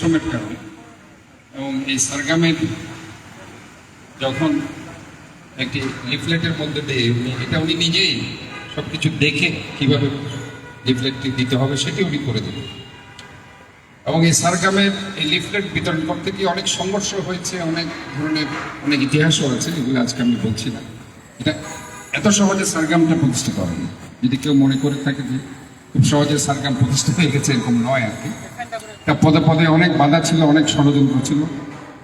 শ্রমের এবং এই সারগামের যখন একটি লিফলেটের মধ্যে দিয়ে, উনি এটা উনি নিজেই সব কিছু দেখে কীভাবে লিফলেটটি দিতে হবে সেটি উনি করে দেবেন। এবং এই সারগামের এই লিফলেট বিতরণ করতে গিয়ে অনেক সংঘর্ষ হয়েছে, অনেক ধরনের অনেক ইতিহাসও আছে, এগুলো আজকে আমি বলছি না। এটা এত সহজে সারগামটা প্রতিষ্ঠা করেনি যদি কেউ মনে করে থাকে যে খুব সহজে সারগাম প্রতিষ্ঠা হয়ে গেছে, এরকম নয় আর কি। তা পদে পদে অনেক বাধা ছিল, অনেক ষড়যন্ত্র ছিল,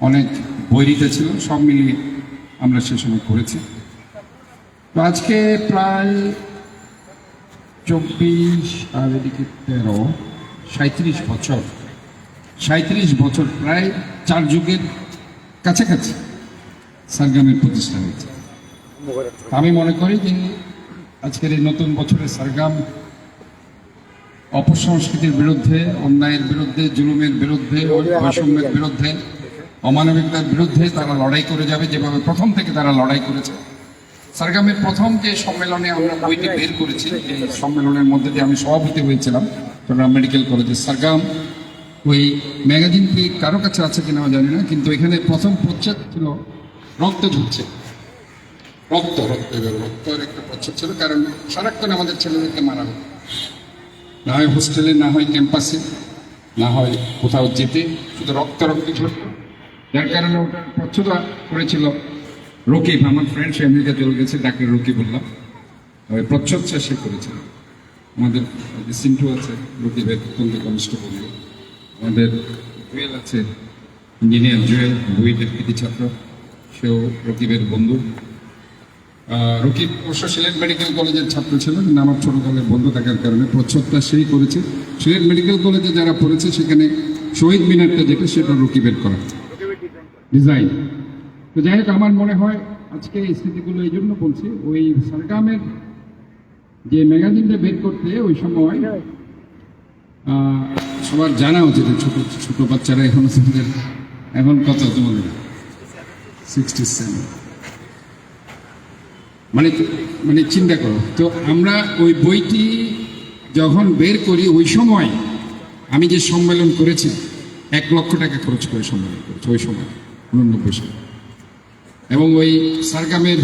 অনেক বৈরিতা ছিল, সব মিলিয়ে আমরা সে সময় করেছি। তো আজকে প্রায় চব্বিশ আর এদিকে তেরো সাঁত্রিশ বছর সাঁত্রিশ বছর প্রায় চার যুগের কাছাকাছি সারগামের প্রতিষ্ঠা হয়েছে। আমি মনে করি যে আজকের এই নতুন বছরের সারগাম অপসংস্কৃতির বিরুদ্ধে, অন্যায়ের বিরুদ্ধে, জুলুমের বিরুদ্ধে বৈষম্যের বিরুদ্ধে, অমানবিকতার বিরুদ্ধে তারা লড়াই করে যাবে যেভাবে প্রথম থেকে তারা লড়াই করেছে। সারগামের প্রথম যে সম্মেলনে আমরা বইটি বের করেছি, এই সম্মেলনের মধ্যে দিয়ে আমি সভাপতি হয়েছিলাম চট্টগ্রাম মেডিকেল কলেজে সারগাম। ওই ম্যাগাজিনটি কারও কাছে আছে কিনা জানি না, কিন্তু এখানে প্রথম প্রচ্ছদ ছিল রক্ত ঝুঁকছে রক্ত রক্ত, রক্তের একটা প্রচ্ছদ ছিল, কারণ সারাক্ষণ আমাদের ছেলেদেরকে মারা হতো। না হয় হোস্টেলে, না হয় ক্যাম্পাসে, না হয় কোথাও যেতে, শুধু রক্ত রক্ত ঝরত। যার কারণে ওটা প্রচ্ছদ করেছিল রকিব আমার ফ্রেন্ড সে আমেরিকা চলে গেছে ডাক্তার রকিব বললাম। ওই প্রচ্ছদটা সে করেছিল। আমাদের সিন্টু আছে রকিবের অত্যন্ত কনিষ্ঠ বন্ধু। আমাদের জুয়েল আছে, ইঞ্জিনিয়ার জুয়েল বুয়েটের কৃতি ছাত্র। সেও রকিবের বন্ধু। রকিব অবশ্য সিলেট মেডিকেল কলেজের ছাত্র ছিল, কিন্তু আমার ছোটকালের বন্ধু থাকার কারণে প্রচ্ছদটা সেই করেছে। সিলেট মেডিকেল কলেজে যারা পড়েছে, সেখানে শহীদ মিনারটা যেটা, সেটা রকিবের করা। ডিজাইন। তো যাই হোক, আমার মনে হয় আজকে এই স্মৃতিগুলো এই জন্য বলছি, ওই সারগামের যে ম্যাগাজিনটা বের করতে ওই সময় সবার জানা উচিত ছোট ছোট বাচ্চারা এখন এখন কত, তোমাদের? সিক্সটি সেভেন মানে মানে চিন্তা করো। তো আমরা ওই বইটি যখন বের করি, ওই সময় আমি যে সম্মেলন করেছি, এক লক্ষ টাকা খরচ করে সম্মেলন করেছি, ওই সময়, উননব্বই সালে। এবং ওই সারগামের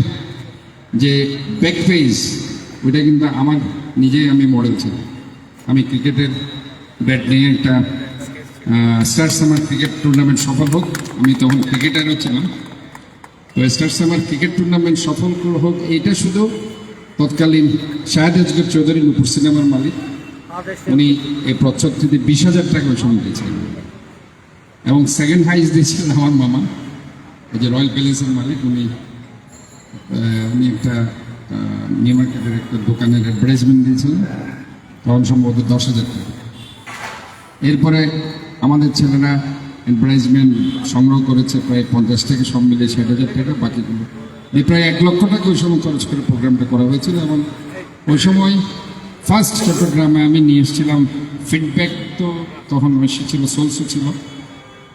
যে ব্যাক পেজ ওইটা কিন্তু আমার নিজেই আমি মডেল ছিলাম। আমি ক্রিকেটের ব্যাট নিয়ে একটা স্টার সামার ক্রিকেট টুর্নামেন্ট সফল হোক, আমি তখন ক্রিকেটারও ছিলাম। তো স্টার সামার ক্রিকেট টুর্নামেন্ট সফল হোক এটা শুধু তৎকালীন শাহেদ আজগর চৌধুরী নুপুর সিনেমার মালিক। উনি এই প্রচ্ছদ থেকে বিশ হাজার টাকা সময় দিয়েছিলেন। এবং সেকেন্ড হাইস দিয়েছিলেন আমার মামা। এই যে রয়্যাল প্যালেসের মালিক, উনি উনি একটা নিউ মার্কেটের একটা দোকানের অ্যাডভার্টাইজমেন্ট দিয়েছিলেন। তখন সম্ভবত দশ হাজার টাকা। এরপরে আমাদের ছেলেরা অ্যাডভার্টাইজমেন্ট সংগ্রহ করেছে প্রায় পঞ্চাশ থেকে সব মিলিয়ে ষাট হাজার টাকা, বাকিগুলো। এই প্রায় এক লক্ষ টাকা ওই সময় খরচ করে প্রোগ্রামটা করা হয়েছিল এবং ওই সময় ফার্স্ট চট্টগ্রামে আমি নিয়ে এসেছিলাম ফিডব্যাক তো তখন বেশি ছিল সোলসও ছিল।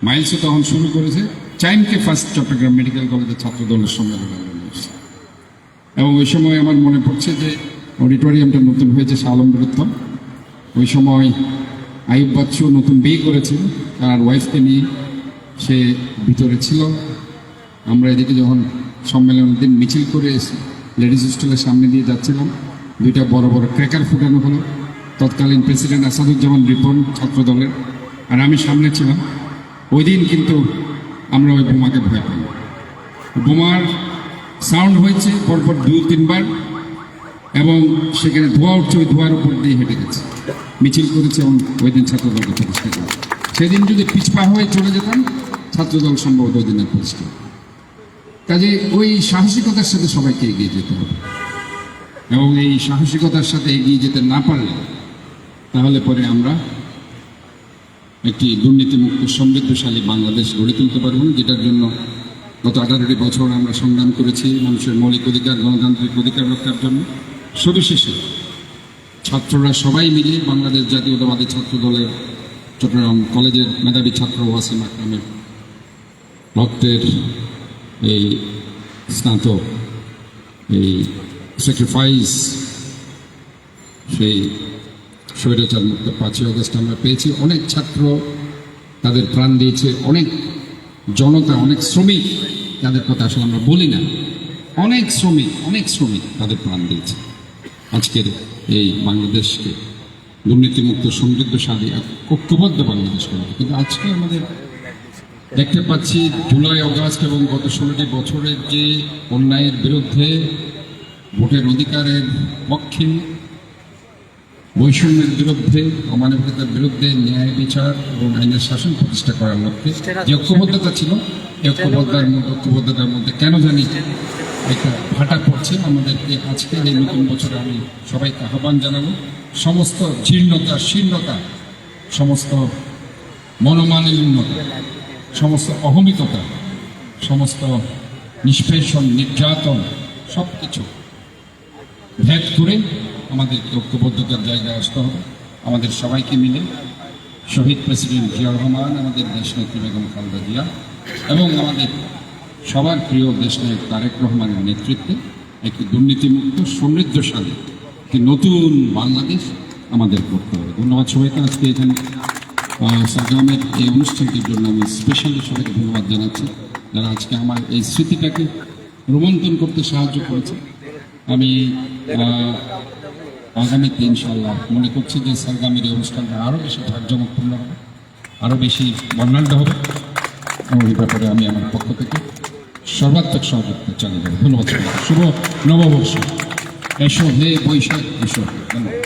মাইলসও তখন শুরু করেছে। চাইমকে ফার্স্ট চট্টগ্রাম মেডিকেল কলেজের ছাত্র দলের এসেছি। এবং ওই সময় আমার মনে পড়ছে যে অডিটোরিয়ামটা নতুন হয়েছে, শালম বৃত্তম ওই সময় আইব বাচ্চু নতুন বিয়ে করেছে। তার ওয়াইফকে নিয়ে সে ভিতরে ছিল। আমরা এদিকে যখন সম্মেলনের দিন মিছিল করে এসে লেডিস হোস্টেলের সামনে দিয়ে যাচ্ছিলাম, দুইটা বড় বড় ক্র্যাকার ফুটানো হলো। তৎকালীন প্রেসিডেন্ট আসাদুজ্জামান রিপন ছাত্র দলের আর আমি সামনে ছিলাম। ওই দিন কিন্তু আমরা ওই বোমাকে ভয় পাই। বোমার সাউন্ড হয়েছে পরপর দুই তিনবার এবং সেখানে ধোয়া উঠছে, ওই ধোয়ার উপর দিয়ে হেঁটে গেছে। মিছিল করেছে এবং ওই দিন ছাত্রদলকে প্রতিষ্ঠা করে সেদিন যদি পিছপা হয়ে চলে যেতাম, ছাত্রদল সম্ভবত ওই দিনের প্রতিষ্ঠা কাজে ওই সাহসিকতার সাথে সবাইকে এগিয়ে যেতে হবে। এবং এই সাহসিকতার সাথে এগিয়ে যেতে না পারলে, তাহলে পরে আমরা একটি দুর্নীতিমুক্ত, সমৃদ্ধশালী বাংলাদেশ গড়ে তুলতে পারব, যেটার জন্য গত আঠারোটি বছর আমরা সংগ্রাম করেছি মানুষের মৌলিক অধিকার, গণতান্ত্রিক অধিকার রক্ষার জন্য। সবিশেষে ছাত্ররা সবাই মিলে বাংলাদেশ জাতীয়তাবাদী ছাত্র দলের চট্টগ্রাম কলেজের মেধাবী ছাত্র ওয়াসিম আকরামের রক্তের এই স্নাতক এই স্যাক্রিফাইস সেই স্বৈরাচার মুক্ত পাঁচই অগস্ট আমরা পেয়েছি। অনেক ছাত্র তাদের প্রাণ দিয়েছে, অনেক জনতা, অনেক শ্রমিক তাদের কথা আসলে আমরা বলি না। অনেক শ্রমিক অনেক শ্রমিক তাদের প্রাণ দিয়েছে। আজকের এই বাংলাদেশকে দুর্নীতিমুক্ত সমৃদ্ধশালী এক ঐক্যবদ্ধ বাংলাদেশ করতে কিন্তু আজকে আমাদের দেখতে পাচ্ছি জুলাই, অগাস্ট এবং গত ষোলোটি বছরের যে অন্যায়ের বিরুদ্ধে ভোটের অধিকারের পক্ষে, বৈষম্যের বিরুদ্ধে, অমানবিকতার বিরুদ্ধে ন্যায় বিচার এবং আইনের শাসন প্রতিষ্ঠা করার লক্ষ্যে যে ঐক্যবদ্ধতা ছিল, এই ঐক্যবদ্ধতার মধ্যে ঐক্যবদ্ধতার মধ্যে কেন জানি একটা ভাটা পড়ছে আমাদেরকে আজকের এই নতুন বছরে আমি সবাইকে আহ্বান জানাব, সমস্ত জীর্ণতা, শীর্ণতা, সমস্ত মনোমালিন্যতা, সমস্ত অহমিকতা সমস্ত নিষ্পেষণ, নির্যাতন সব কিছু ভেদ করে আমাদেরকে ঐক্যবদ্ধতার জায়গায় আসতে হবে। আমাদের সবাইকে মিলে শহীদ প্রেসিডেন্ট জিয়া রহমান, আমাদের দেশনেত্রী বেগম খালেদা জিয়া এবং আমাদের সবার প্রিয় দেশনায়ক তারেক রহমানের নেতৃত্বে একটি দুর্নীতিমুক্ত সমৃদ্ধশালী একটি নতুন বাংলাদেশ আমাদের করতে হবে। ধন্যবাদ সবাইকে আজকে এখানে। আহ, সাগামের এই অনুষ্ঠানটির জন্য আমি স্পেশালি সবাইকে ধন্যবাদ জানাচ্ছি। যারা আজকে আমার এই স্মৃতিটাকে রোমন্থন করতে সাহায্য করেছে। আমি আগামীতে ইনশাল্লাহ মনে করছি যে সারগামের এই অনুষ্ঠানটা আরও বেশি জাঁকজমকপূর্ণ হবে আরও বেশি বর্ণাঢ্য হবে। এবং এই ব্যাপারে আমি আমার পক্ষ থেকে সর্বাত্মক সহযোগিতা চালিয়ে যাব ধন্যবাদ। শুভ নববর্ষ। এসো হে বৈশাখ এসো ধন্যবাদ।